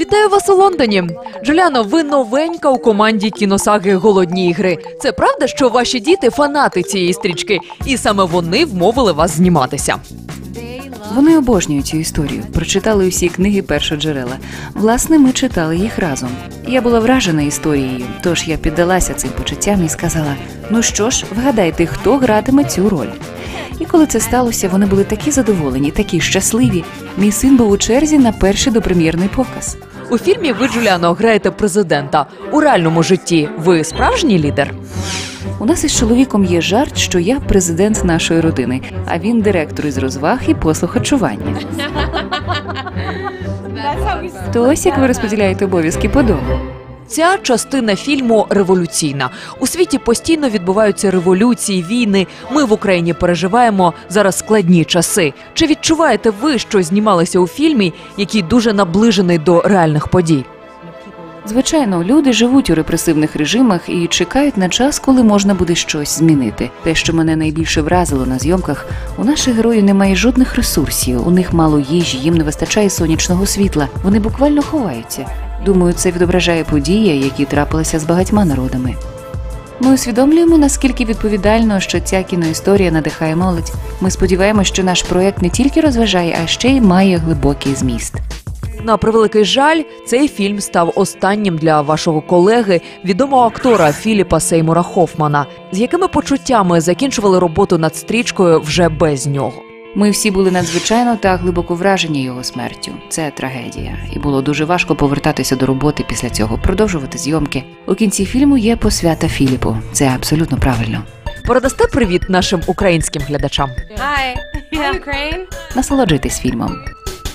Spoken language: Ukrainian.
Вітаю вас у Лондоні. Джуляно, ви новенька у команді кіносаги Голодні ігри. Це правда, що ваші діти фанати цієї стрічки, і саме вони вмовили вас зніматися. Вони обожнюють цю історію, прочитали усі книги першоджерела. Власне, ми читали їх разом. Я була вражена історією, тож я піддалася цим почуттям і сказала: ну що ж, вгадайте, хто гратиме цю роль. І коли це сталося, вони були такі задоволені, такі щасливі. Мій син був у черзі на перший допрем'єрний показ. У фільмі ви, Джуляно, граєте президента. У реальному житті ви справжній лідер. У нас із чоловіком є жарт, що я президент нашої родини, а він директор із розваг і послуг харчування. То ось як ви розподіляєте обов'язки по дому. Ця частина фільму революційна. У світі постійно відбуваються революції, війни. Ми в Україні переживаємо зараз складні часи. Чи відчуваєте ви, що знімалися у фільмі, який дуже наближений до реальних подій? Звичайно, люди живуть у репресивних режимах і чекають на час, коли можна буде щось змінити. Те, що мене найбільше вразило на зйомках, у наших героїв немає жодних ресурсів, у них мало їжі, їм не вистачає сонячного світла. Вони буквально ховаються. Думаю, це відображає події, які трапилися з багатьма народами. Ми усвідомлюємо, наскільки відповідально, що ця кіноісторія надихає молодь. Ми сподіваємося, що наш проект не тільки розважає, а ще й має глибокий зміст. На превеликий жаль, цей фільм став останнім для вашого колеги, відомого актора Філіпа Сеймура Хофмана. З якими почуттями закінчували роботу над стрічкою вже без нього? Ми всі були надзвичайно та глибоко вражені його смертю. Це трагедія, і було дуже важко повертатися до роботи після цього, продовжувати зйомки. У кінці фільму є посвята Філіпу. Це абсолютно правильно. Передасте привіт нашим українським глядачам. Hi. Ukraine. Насолоджуйтесь фільмом.